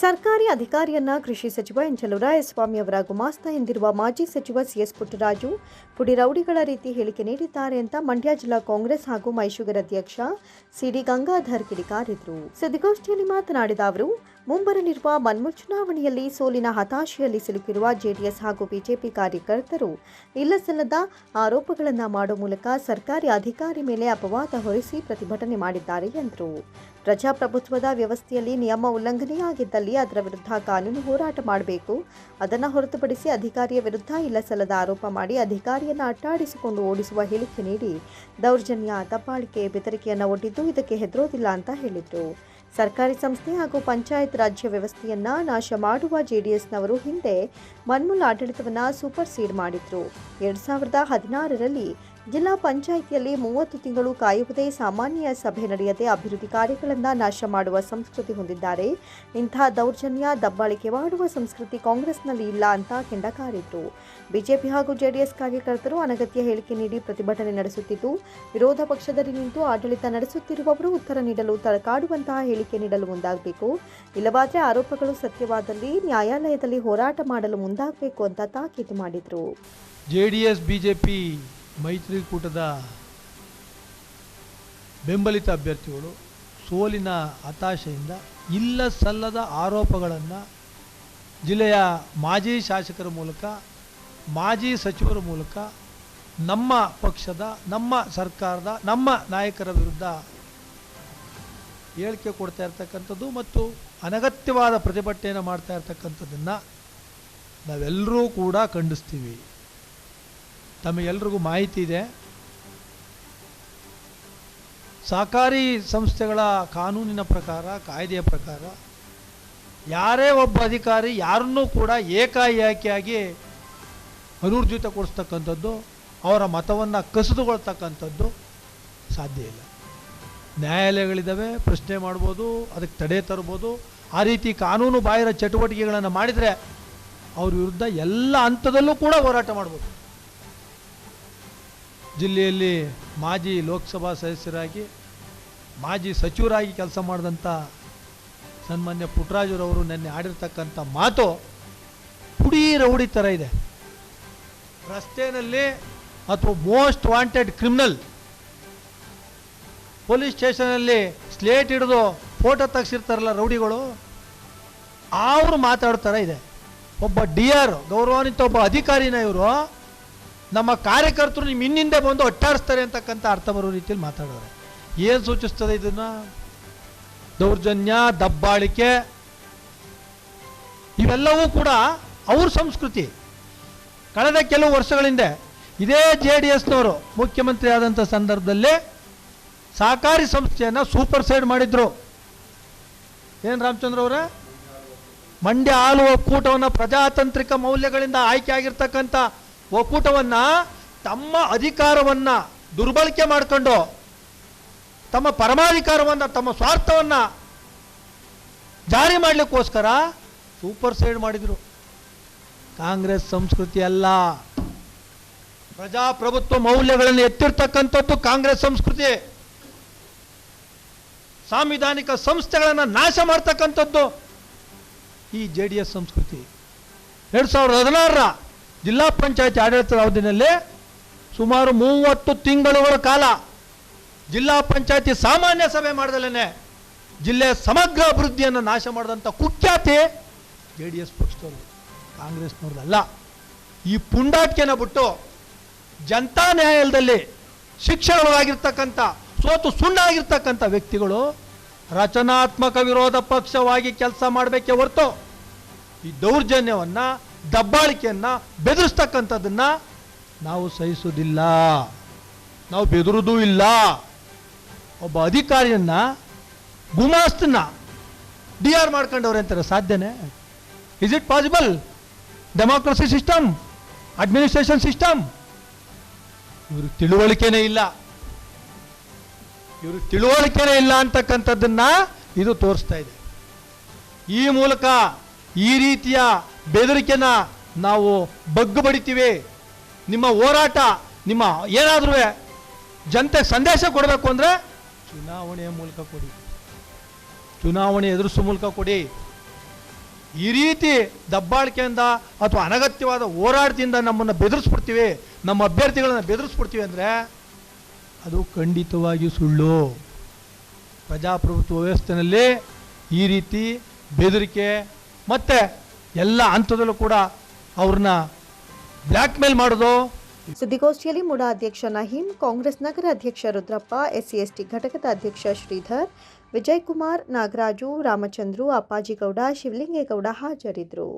ಸರ್ಕಾರಿ ಅಧಿಕಾರಿಯನ್ನ ಕೃಷಿ ಸಚಿವ ಎನ್ ಚಲುವರಾಯಸ್ವಾಮಿ ಅವರ ಗುಮಾಸ್ತ ಎಂದಿರುವ ಮಾಜಿ ಸಚಿವ ಸಿಎಸ್ ಪುಟ್ಟರಾಜು ಪುಡಿ ರೌಡಿಗಳ ರೀತಿ ಹೇಳಿಕೆ ನೀಡಿದ್ದಾರೆ ಅಂತ ಮಂಡ್ಯ ಜಿಲ್ಲಾ ಕಾಂಗ್ರೆಸ್ ಹಾಗೂ ಮೈಶುಗರ್ ಅಧ್ಯಕ್ಷ ಸಿಡಿ ಗಂಗಾಧರ್ ಕಿಡಿಕಾರಿದ್ರು. ಸುದ್ದಿಗೋಷ್ಠಿಯಲ್ಲಿ ಮಾತನಾಡಿದ ಅವರು ಮುಂಬರಲಿರುವ ಮನ್ಮುಲ್ ಚುನಾವಣೆಯಲ್ಲಿ ಸೋಲಿನ ಹತಾಶೆಯಲ್ಲಿ ಸಿಲುಕಿರುವ ಜೆಡಿಎಸ್ ಹಾಗೂ ಬಿಜೆಪಿ ಕಾರ್ಯಕರ್ತರು ಇಲ್ಲಸಲ್ಲದ ಆರೋಪಗಳನ್ನು ಮಾಡುವ ಮೂಲಕ ಸರ್ಕಾರಿ ಅಧಿಕಾರಿ ಮೇಲೆ ಅಪವಾದ ಹೊರಿಸಿ ಪ್ರತಿಭಟನೆ ಮಾಡಿದ್ದಾರೆ ಎಂದರು. ಪ್ರಜಾಪ್ರಭುತ್ವದ ವ್ಯವಸ್ಥೆಯಲ್ಲಿ ನಿಯಮ ಉಲ್ಲಂಘನೆಯಾಗಿದ್ದಲ್ಲಿ ಅದರ ವಿರುದ್ಧ ಕಾನೂನು ಹೋರಾಟ ಮಾಡಬೇಕು. ಅದನ್ನು ಹೊರತುಪಡಿಸಿ ಅಧಿಕಾರಿಯ ವಿರುದ್ಧ ಇಲ್ಲಸಲ್ಲದ ಆರೋಪ ಮಾಡಿ ಅಧಿಕಾರಿಯನ್ನು ಅಟ್ಟಾಡಿಸಿಕೊಂಡು ಓಡಿಸುವ ಹೇಳಿಕೆ ನೀಡಿ ದೌರ್ಜನ್ಯ ದಬ್ಬಾಳಿಕೆ ಬೆದರಿಕೆಯನ್ನು ಒಡ್ಡಿದ್ದು ಇದಕ್ಕೆ ಹೆದರೋದಿಲ್ಲ ಅಂತ ಹೇಳಿದರು. ಸರ್ಕಾರಿ ಸಂಸ್ಥೆ ಹಾಗೂ ಪಂಚಾಯತ್ ರಾಜ್ಯ ವ್ಯವಸ್ಥೆಯನ್ನ ನಾಶ ಮಾಡುವ ಜೆಡಿಎಸ್ನವರು ಹಿಂದೆ ಮನ್ಮೂಲ ಆಡಳಿತವನ್ನ ಸೂಪರ್ ಸೀಡ್ ಮಾಡಿದ್ರು. ಎರಡ್ ಸಾವಿರದ ಹದಿನಾರರಲ್ಲಿ ಜಿಲ್ಲಾ ಪಂಚಾಯಿತಿಯಲ್ಲಿ ಮೂವತ್ತು ತಿಂಗಳು ಕಾಯುವುದೇ ಸಾಮಾನ್ಯ ಸಭೆ ನಡೆಯದೆ ಅಭಿವೃದ್ಧಿ ಕಾರ್ಯಗಳನ್ನು ನಾಶ ಮಾಡುವ ಸಂಸ್ಕೃತಿ ಹೊಂದಿದ್ದಾರೆ. ಇಂಥ ದೌರ್ಜನ್ಯ ದಬ್ಬಾಳಿಕೆ ಮಾಡುವ ಸಂಸ್ಕೃತಿ ಕಾಂಗ್ರೆಸ್ನಲ್ಲಿ ಇಲ್ಲ ಅಂತ ಕೆಂಡಕಾರಿತು ಬಿಜೆಪಿ ಹಾಗೂ ಜೆಡಿಎಸ್ ಕಾರ್ಯಕರ್ತರು ಅನಗತ್ಯ ಹೇಳಿಕೆ ನೀಡಿ ಪ್ರತಿಭಟನೆ ನಡೆಸುತ್ತಿದ್ದು, ವಿರೋಧ ಪಕ್ಷದಲ್ಲಿ ನಿಂತು ಆಡಳಿತ ನಡೆಸುತ್ತಿರುವವರು ಉತ್ತರ ನೀಡಲು ತಳಕಾಡುವಂತಹ ಹೇಳಿಕೆ ನೀಡಲು ಮುಂದಾಗಬೇಕು. ಇಲ್ಲವಾದರೆ ಆರೋಪಗಳು ಸತ್ಯವಾದಲ್ಲಿ ನ್ಯಾಯಾಲಯದಲ್ಲಿ ಹೋರಾಟ ಮಾಡಲು ಮುಂದಾಗಬೇಕು ಅಂತ ತಾಕೀತು ಮಾಡಿದರು. ಜೆಡಿಎಸ್, ಬಿಜೆಪಿ ಮೈತ್ರಿಕೂಟದ ಬೆಂಬಲಿತ ಅಭ್ಯರ್ಥಿಗಳು ಸೋಲಿನ ಹತಾಶೆಯಿಂದ ಇಲ್ಲ ಸಲ್ಲದ ಆರೋಪಗಳನ್ನು ಜಿಲ್ಲೆಯ ಮಾಜಿ ಶಾಸಕರ ಮೂಲಕ, ಮಾಜಿ ಸಚಿವರ ಮೂಲಕ ನಮ್ಮ ಪಕ್ಷದ, ನಮ್ಮ ಸರ್ಕಾರದ, ನಮ್ಮ ನಾಯಕರ ವಿರುದ್ಧ ಹೇಳಿಕೆ ಕೊಡ್ತಾ ಇರ್ತಕ್ಕಂಥದ್ದು ಮತ್ತು ಅನಗತ್ಯವಾದ ಪ್ರತಿಭಟನೆಯನ್ನು ಮಾಡ್ತಾ ಇರ್ತಕ್ಕಂಥದ್ದನ್ನು ನಾವೆಲ್ಲರೂ ಕೂಡ ಖಂಡಿಸ್ತೀವಿ. ತಮಗೆಲ್ರಿಗೂ ಮಾಹಿತಿ ಇದೆ. ಸಹಕಾರಿ ಸಂಸ್ಥೆಗಳ ಕಾನೂನಿನ ಪ್ರಕಾರ, ಕಾಯ್ದೆಯ ಪ್ರಕಾರ ಯಾರೇ ಒಬ್ಬ ಅಧಿಕಾರಿ ಯಾರನ್ನೂ ಕೂಡ ಏಕಾಏಕಿಯಾಗಿ ಅನೂರ್ಜಿತಗೊಳಿಸ್ತಕ್ಕಂಥದ್ದು ಅವರ ಮತವನ್ನು ಕಸಿದುಕೊಳ್ತಕ್ಕಂಥದ್ದು ಸಾಧ್ಯ ಇಲ್ಲ. ನ್ಯಾಯಾಲಯಗಳಿದ್ದಾವೆ ಪ್ರಶ್ನೆ ಮಾಡ್ಬೋದು, ಅದಕ್ಕೆ ತಡೆ ತರ್ಬೋದು. ಆ ರೀತಿ ಕಾನೂನು ಬಾಹಿರ ಚಟುವಟಿಕೆಗಳನ್ನು ಮಾಡಿದರೆ ಅವ್ರ ವಿರುದ್ಧ ಎಲ್ಲ ಹಂತದಲ್ಲೂ ಕೂಡ ಹೋರಾಟ ಮಾಡ್ಬೋದು. ಜಿಲ್ಲೆಯಲ್ಲಿ ಮಾಜಿ ಲೋಕಸಭಾ ಸದಸ್ಯರಾಗಿ, ಮಾಜಿ ಸಚಿವರಾಗಿ ಕೆಲಸ ಮಾಡಿದಂಥ ಸನ್ಮಾನ್ಯ ಪುಟ್ಟರಾಜುರವರು ನಿನ್ನೆ ಆಡಿರ್ತಕ್ಕಂಥ ಮಾತು ಪುಡಿ ರೌಡಿ ಥರ ಇದೆ. ರಸ್ತೆಯಲ್ಲಿ ಅಥವಾ ಮೋಸ್ಟ್ ವಾಂಟೆಡ್ ಕ್ರಿಮಿನಲ್ ಪೊಲೀಸ್ ಸ್ಟೇಷನಲ್ಲಿ ಸ್ಲೇಟ್ ಹಿಡಿದು ಫೋಟೋ ತೆಗ್ಸಿರ್ತಾರಲ್ಲ ರೌಡಿಗಳು, ಅವರು ಮಾತಾಡ್ತಾರ ಇದೆ. ಒಬ್ಬ ಡಿ ಆರ್ ಗೌರವಾನ್ವಿತ ಒಬ್ಬ ಅಧಿಕಾರಿನ ಇವರು ನಮ್ಮ ಕಾರ್ಯಕರ್ತರು ನಿಮ್ಮ ಇನ್ನಿಂದೆ ಬಂದು ಒಟ್ಟಾರಿಸ್ತಾರೆ ಅಂತಕ್ಕಂಥ ಅರ್ಥ ಬರೋ ರೀತಿಯಲ್ಲಿ ಮಾತಾಡಿದ್ರೆ ಏನು ಸೂಚಿಸ್ತದೆ ಇದನ್ನು? ದೌರ್ಜನ್ಯ, ದಬ್ಬಾಳಿಕೆ, ಇವೆಲ್ಲವೂ ಕೂಡ ಅವ್ರ ಸಂಸ್ಕೃತಿ. ಕಳೆದ ಕೆಲವು ವರ್ಷಗಳಿಂದ ಇದೇ ಜೆ ಡಿ ಎಸ್ನವರು ಮುಖ್ಯಮಂತ್ರಿ ಆದಂಥ ಸಂದರ್ಭದಲ್ಲಿ ಸಹಕಾರಿ ಸಂಸ್ಥೆಯನ್ನು ಸೂಪರ್ ಸೈಡ್ ಮಾಡಿದ್ರು. ಏನು ರಾಮಚಂದ್ರ ಅವರೇ? ಮಂಡ್ಯ ಹಾಲು ಒಕ್ಕೂಟವನ್ನು ಪ್ರಜಾತಾಂತ್ರಿಕ ಮೌಲ್ಯಗಳಿಂದ ಆಯ್ಕೆ ಆಗಿರ್ತಕ್ಕಂಥ ಒಕ್ಕೂಟವನ್ನು ತಮ್ಮ ಅಧಿಕಾರವನ್ನ ದುರ್ಬಳಕೆ ಮಾಡಿಕೊಂಡು, ತಮ್ಮ ಪರಮಾಧಿಕಾರವನ್ನು, ತಮ್ಮ ಸ್ವಾರ್ಥವನ್ನು ಜಾರಿ ಮಾಡಲಿಕ್ಕೋಸ್ಕರ ಸೂಪರ್ ಸೈಡ್ ಮಾಡಿದರು. ಕಾಂಗ್ರೆಸ್ ಸಂಸ್ಕೃತಿ ಅಲ್ಲ. ಪ್ರಜಾಪ್ರಭುತ್ವ ಮೌಲ್ಯಗಳನ್ನು ಎತ್ತಿರ್ತಕ್ಕಂಥದ್ದು ಕಾಂಗ್ರೆಸ್ ಸಂಸ್ಕೃತಿ. ಸಾಂವಿಧಾನಿಕ ಸಂಸ್ಥೆಗಳನ್ನು ನಾಶ ಮಾಡ್ತಕ್ಕಂಥದ್ದು ಈ ಜೆ ಡಿ ಎಸ್ ಸಂಸ್ಕೃತಿ. ಎರಡು ಸಾವಿರದ ಹದಿನಾರರ ಜಿಲ್ಲಾ ಪಂಚಾಯತ್ ಆಡಳಿತದ ಅವಧಿನಲ್ಲಿ ಸುಮಾರು ಮೂವತ್ತು ತಿಂಗಳುಗಳ ಕಾಲ ಜಿಲ್ಲಾ ಪಂಚಾಯತಿ ಸಾಮಾನ್ಯ ಸಭೆ ಮಾಡದಲ್ಲೇ ಜಿಲ್ಲೆ ಸಮಗ್ರ ಅಭಿವೃದ್ಧಿಯನ್ನು ನಾಶ ಮಾಡಿದಂಥ ಕುಖ್ಯಾತಿ ಜೆ ಡಿ ಎಸ್ ಪಕ್ಷದವರು ಕಾಂಗ್ರೆಸ್ನವ್ರದ್ದಲ್ಲ ಈ ಪುಂಡಾಟಿಕೆನ ಬಿಟ್ಟು ಜನತಾ ನ್ಯಾಯಾಲಯದಲ್ಲಿ ಶಿಕ್ಷೆಗಳಾಗಿರ್ತಕ್ಕಂಥ ಸೋತು ಸುಣ್ಣಾಗಿರ್ತಕ್ಕಂಥ ವ್ಯಕ್ತಿಗಳು ರಚನಾತ್ಮಕ ವಿರೋಧ ಪಕ್ಷವಾಗಿ ಕೆಲಸ ಮಾಡಬೇಕೇ ಹೊರತು ಈ ದೌರ್ಜನ್ಯವನ್ನು ದಬ್ಬಾಳಿಕೆಯನ್ನು ಬೆದರಿಸ್ತಕ್ಕಂಥದ್ದನ್ನು ನಾವು ಸಹಿಸೋದಿಲ್ಲ ನಾವು ಬೆದರೋದೂ ಇಲ್ಲ. ಒಬ್ಬ ಅಧಿಕಾರಿಯನ್ನ, ಗುಮಾಸ್ತನ್ನ ಡಿ ಆರ್ ಮಾಡ್ಕೊಂಡವ್ರೆ ಅಂತಾರೆ. ಸಾಧ್ಯನೇ? Is it possible democracy system administration system ಇವ್ರಿಗೆ ತಿಳುವಳಿಕೆನೇ ಇಲ್ಲ. ಇವ್ರಿಗೆ ತಿಳುವಳಿಕೆನೇ ಇಲ್ಲ ಅಂತಕ್ಕಂಥದ್ದನ್ನ ಇದು ತೋರಿಸ್ತಾ ಇದೆ. ಈ ಮೂಲಕ ಈ ರೀತಿಯ ಬೆದರಿಕೆನ ನಾವು ಬಗ್ಗು ಬಡಿತೀವಿ ನಿಮ್ಮ ಹೋರಾಟ, ನಿಮ್ಮ ಏನಾದರೂ ಜನತೆಗೆ ಸಂದೇಶ ಕೊಡಬೇಕು ಅಂದರೆ ಚುನಾವಣೆಯ ಮೂಲಕ ಕೊಡಿ. ಚುನಾವಣೆ ಎದುರಿಸೋ ಮೂಲಕ ಕೊಡಿ. ಈ ರೀತಿ ದಬ್ಬಾಳಿಕೆಯಿಂದ ಅಥವಾ ಅನಗತ್ಯವಾದ ಹೋರಾಟದಿಂದ ನಮ್ಮನ್ನು ಬೆದರಿಸ್ಬಿಡ್ತೀವಿ. ನಮ್ಮ ಅಭ್ಯರ್ಥಿಗಳನ್ನು ಬೆದರಿಸ್ಬಿಡ್ತೀವಿ ಅಂದರೆ ಅದು ಖಂಡಿತವಾಗಿ ಸುಳ್ಳು. ಪ್ರಜಾಪ್ರಭುತ್ವ ವ್ಯವಸ್ಥೆಯಲ್ಲಿ ಈ ರೀತಿ ಬೆದರಿಕೆ ಮತ್ತು ಎಲ್ಲ ಹಂತದಲ್ಲೂ ಕೂಡ ಅವ್ರನ್ನ ಬ್ಲ್ಯಾಕ್ ಮೇಲ್ ಮಾಡೋದು. ಸುದ್ದಿಗೋಷ್ಠಿಯಲ್ಲಿ ಮುಡಾ ಅಧ್ಯಕ್ಷ ನಹೀಂ, ಕಾಂಗ್ರೆಸ್ ನಗರ ಅಧ್ಯಕ್ಷ ರುದ್ರಪ್ಪ ಎಸ್ಸಿ ಎಸ್ಟಿ ಘಟಕದ ಅಧ್ಯಕ್ಷ ಶ್ರೀಧರ್, ವಿಜಯ್ ಕುಮಾರ್, ನಾಗರಾಜು, ರಾಮಚಂದ್ರು, ಅಪ್ಪಾಜಿಗೌಡ, ಶಿವಲಿಂಗೇಗೌಡ ಹಾಜರಿದ್ದರು.